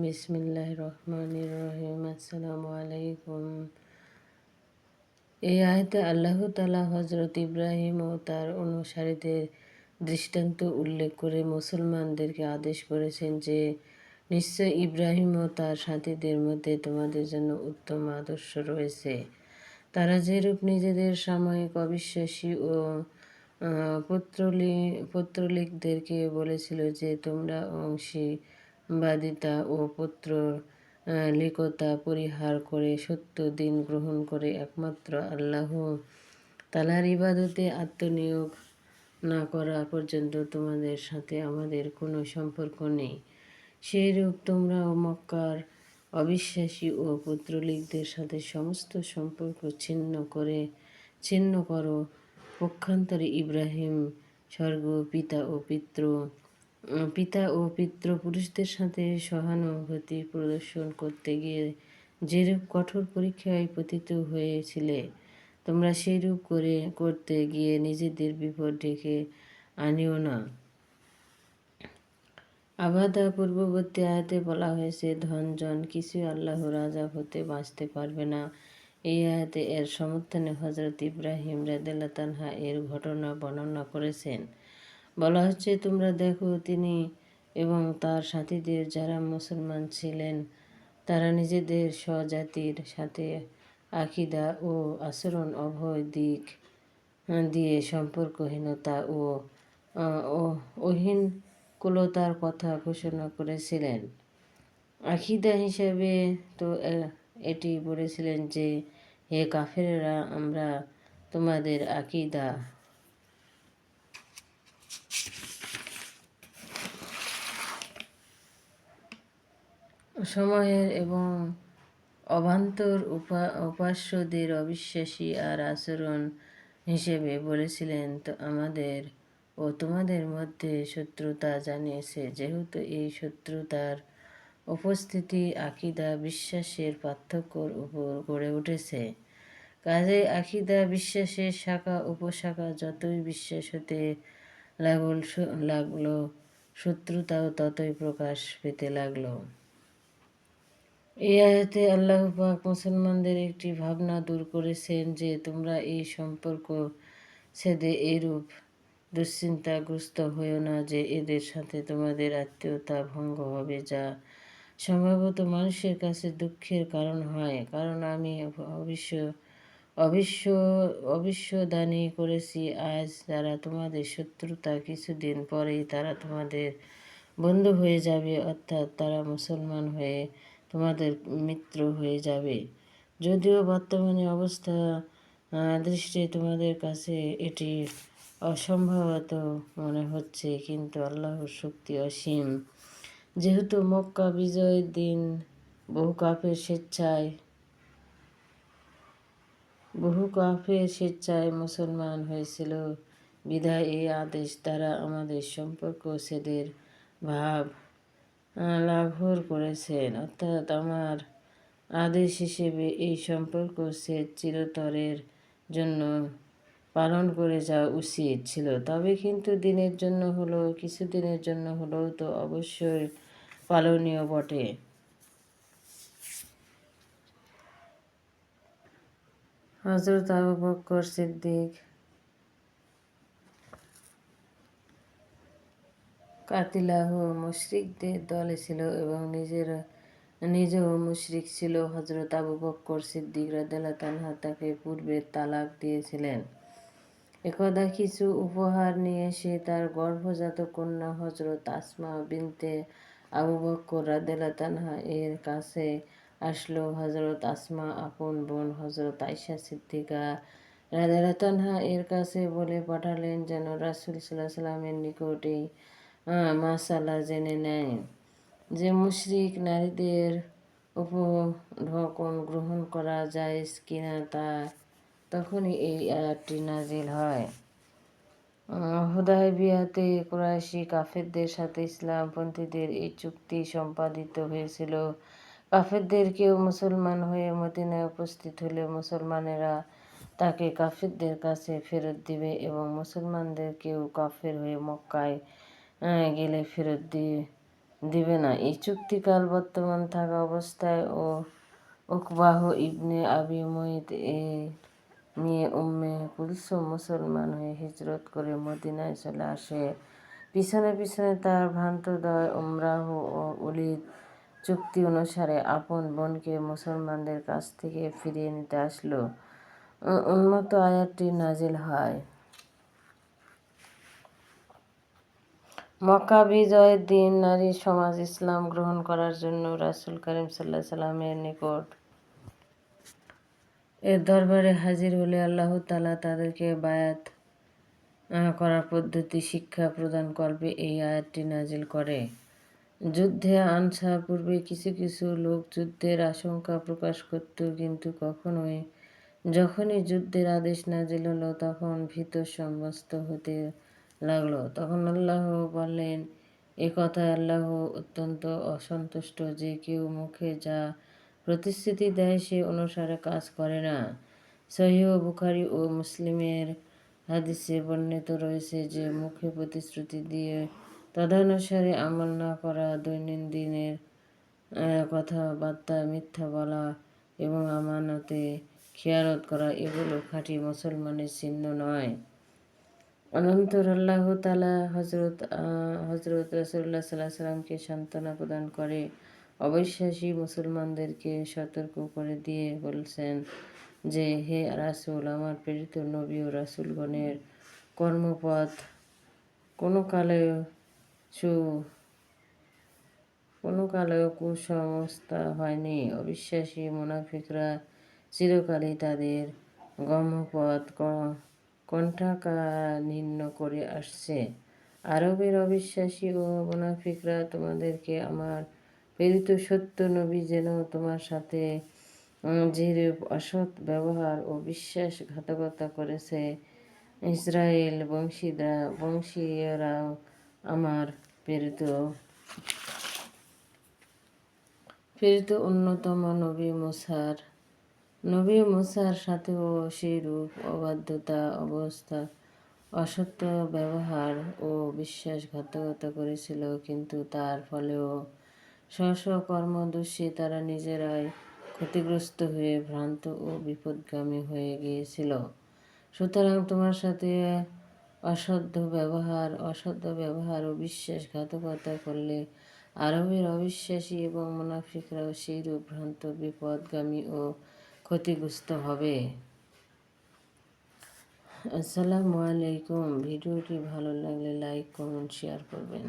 বিসমিল্লাহ রহমানির রহিম হজরত ইব্রাহিম ও তার অনুসারীদের দৃষ্টান্ত উল্লেখ করে মুসলমানদেরকে আদেশ করেছেন যে নিশ্চয় ইব্রাহিম ও তার সাথীদের মধ্যে তোমাদের জন্য উত্তম আদর্শ রয়েছে। তারা যেরূপ নিজেদের সাময়িক অবিশ্বাসী ও পত্রলি, পত্রলিকদেরকে বলেছিল যে তোমরা অংশীবাদিতা ও পত্র লিকতা পরিহার করে সত্য দিন গ্রহণ করে একমাত্র আল্লাহ। তালার ইবাদতে আত্মনিয়োগ না করা পর্যন্ত তোমাদের সাথে আমাদের কোনো সম্পর্ক নেই। সেইরূপ তোমরাও মক্কার অবিশ্বাসী ও পুত্রলিকদের সাথে সমস্ত সম্পর্ক ছিন্ন করে, ছিন্ন করো। পক্ষান্তরে ইব্রাহিম স্বর্গ, পিতা ও পিতৃ পিতা ও পিতৃপুরুষদের সাথে সহানুভূতি প্রদর্শন করতে গিয়ে যেরূপ কঠোর পরীক্ষায় পতিত হয়েছিলে, তোমরা সেইরূপ করে করতে গিয়ে নিজেদের বিপদ ডেকে আনিও না। আবাদা পূর্ববর্তী আয়াতে বলা হয়েছে, ধনজন, কিছুই আল্লাহ রাজা হতে বাঁচতে পারবে না। এই আয়াতে এর সমর্থনে হজরত ইব্রাহিম রাদেল্লা তানহা এর ঘটনা বর্ণনা করেছেন। বলা হচ্ছে, তোমরা দেখো তিনি এবং তার সাথীদের যারা মুসলমান ছিলেন, তারা নিজেদের স্বজাতির সাথে আকিদা ও আচরণ অভয় দিক দিয়ে সম্পর্কহীনতা ও অহীন কুলতার কথা ঘোষণা করেছিলেন। আকিদা হিসেবে তো এটি বলেছিলেন যে, হে কাফেরেরা, আমরা তোমাদের আকিদা সময়ের এবং অবান্তর উপা, উপাস্যদের অবিশ্বাসী আর আচরণ হিসেবে বলেছিলেন, তো আমাদের ও তোমাদের মধ্যে শত্রুতা জানিয়েছে। যেহেতু এই শত্রুতার উপস্থিতি আকিদা বিশ্বাসের পার্থক্যর উপর গড়ে উঠেছে। কাজে আকিদা বিশ্বাসের শাখা, উপশাখা যতই বিশ্বাস হতে লাগল লাগল, শত্রুতাও ততই প্রকাশ পেতে লাগল। এই আয়াতে আল্লাহ পাক মুসলমানদের একটি ভাবনা দূর করেছেন যে তোমরা এই সম্পর্ক ছেদে এরূপ দুশ্চিন্তাগ্রস্ত হয়েও না যে এদের সাথে তোমাদের আত্মীয়তা ভঙ্গ হবে, যা সম্ভবত মানুষের কাছে দুঃখের কারণ হয়। কারণ আমি অবশ্য অবশ্য অবিশ্বদানী করেছি। আজ যারা তোমাদের শত্রুতা কিছুদিন পরেই তারা তোমাদের বন্ধু হয়ে যাবে, অর্থাৎ তারা মুসলমান হয়ে তোমাদের মিত্র হয়ে যাবে। যদিও বর্তমানে অবস্থা দৃষ্টি তোমাদের কাছে এটি অসম্ভবত মনে হচ্ছে, কিন্তু আল্লাহর শক্তি অসীম। যেহেতু মক্কা বিজয়ের দিন, বহু কাফের স্বেচ্ছায়, বহু কাফের স্বেচ্ছায় মুসলমান হয়েছিল। বিধায় এই আদেশ দ্বারা আমাদের সম্পর্ক সেদের ভাব লাঘর করেছেন। অর্থাৎ আমার আদেশ হিসেবে এই সম্পর্ক সে চিরতরের জন্য পালন করে যাওয়া উচিত ছিল। তবে কিন্তু দিনের জন্য হলো কিছু দিনের জন্য হলেও তো অবশ্যই পালনীয় বটে। হজরত আবু বক্কর সিদ্দিক কাতিলাহ মুশরিকদের দলে ছিল এবং নিজের, নিজেও মুশরিক ছিল। হজরত আবু বক্কর সিদ্দিক রাদাল্লাহ তাকে পূর্বে তালাক দিয়েছিলেন। একদা কিছু উপহার নিয়ে সে তার গর্ভজাত কন্যা হজরত আসমা বিনতে আবু বক্কর রাদেলা এর কাছে আসলো। হজরত আসমা আপন বোন হজরত আইসা সিদ্দিকা রাদেলা এর কাছে বলে পাঠালেন যেন রাসুল সাল্লাহ সাল্লামের নিকটেই মাসালা জেনে নেয় যে মুশরিক নারীদের উপঢকন গ্রহণ করা যায় কিনা তা তখনই এই আয়াতটি নাজিল হয়। বিয়াতে কুরাইশি কাফেরদের সাথে ইসলামপন্থীদের এই চুক্তি সম্পাদিত হয়েছিল। কাফেরদের কেউ মুসলমান হয়ে মদিনায় উপস্থিত হলে মুসলমানেরা তাকে কাফেরদের কাছে ফেরত দিবে এবং মুসলমানদের কেউ কাফের হয়ে মক্কায় গেলে ফেরত দিয়ে দিবে না। এই চুক্তিকাল বর্তমান থাকা অবস্থায় ও উকবাহ ইবনে আবি মুইত এ নিয়ে উম্মে কুলসুম মুসলমান হয়ে হিজরত করে মদিনায় চলে আসে। পিছনে পিছনে তার ভ্রান্তদয় উমরাহ ও উলিদ চুক্তি অনুসারে আপন বোনকে মুসলমানদের কাছ থেকে ফিরিয়ে নিতে আসলো। উন্মত আয়াতটি নাজিল হয়। মক্কা বিজয়ের দিন নারী সমাজ ইসলাম গ্রহণ করার জন্য রাসুল করিম সাল্লাহ সাল্লামের নিকট এর দরবারে হাজির হলে আল্লাহ তালা তাদেরকে বায়াত করার পদ্ধতি, শিক্ষা প্রদান করবে, এই আয়াতটি নাজিল করে। যুদ্ধে আনসার পূর্বে কিছু কিছু লোক যুদ্ধের আশঙ্কা প্রকাশ করত, কিন্তু কখনোই যখনই যুদ্ধের আদেশ নাজিল হলো তখন ভীত সমস্ত হতে লাগল। তখন আল্লাহ বললেন, এ কথায় আল্লাহ অত্যন্ত অসন্তুষ্ট যে কেউ মুখে যা প্রতিশ্রুতি দেয় সে অনুসারে কাজ করে না। সহিহ বুখারি ও মুসলিমের হাদিসে বর্ণিত রয়েছে যে, মুখে প্রতিশ্রুতি দিয়ে তদানুসারে আমল না করা দৈনন্দিনের কথাবার্তা, মিথ্যা বলা এবং আমানতে খেয়ারত করা, এগুলো খাঁটি মুসলমানের চিহ্ন নয়। অনন্তর আল্লাহ তালা হজরত হজরত রসুল্লাহ সাল্লাহ সাল্লামকে সান্ত্বনা প্রদান করে। অবিশ্বাসী মুসলমানদেরকে সতর্ক করে দিয়ে বলছেন যে, হে রাসুল, আমার প্রেরিত নবী ও রাসুলগণের কর্মপথ কোনো কালে সু, কোনো কালেও কুসংস্থা হয়নি। অবিশ্বাসী মুনাফিকরা চিরকালই তাদের গমপথ কণ্ঠাকানিন্ন করে আসছে। আরবের অবিশ্বাসী ও মুনাফিকরা তোমাদেরকে আমার প্রেরিত সত্য নবী যেন তোমার সাথে যেরূপ অসৎ ব্যবহার ও বিশ্বাসঘাতকতা করেছে, ইসরায়েল বংশীদা বংশীয়রাও আমার প্রেরিত। প্রেরিত অন্যতম নবী মুসার। নবী মুসার সাথেও সেইরূপ অবাধ্যতা, অবস্থা অসত্য ব্যবহার ও বিশ্বাসঘাতকতা করেছিল, কিন্তু তার ফলেও স্ব কর্মদোষী তারা নিজেরাই ক্ষতিগ্রস্ত হয়ে ভ্রান্ত ও বিপদগামী হয়ে গিয়েছিল। সুতরাং তোমার সাথে অসদ্য ব্যবহার অসদ্য ব্যবহার ও বিশ্বাসঘাতকতা করলে আরবের অবিশ্বাসী এবং মুনাফিকরাও সেইরূপ ভ্রান্ত, বিপদগামী ও ক্ষতিগ্রস্ত হবে। আসসালামু আলাইকুম। ভিডিওটি ভালো লাগলে লাইক, কমেন্ট, শেয়ার করবেন।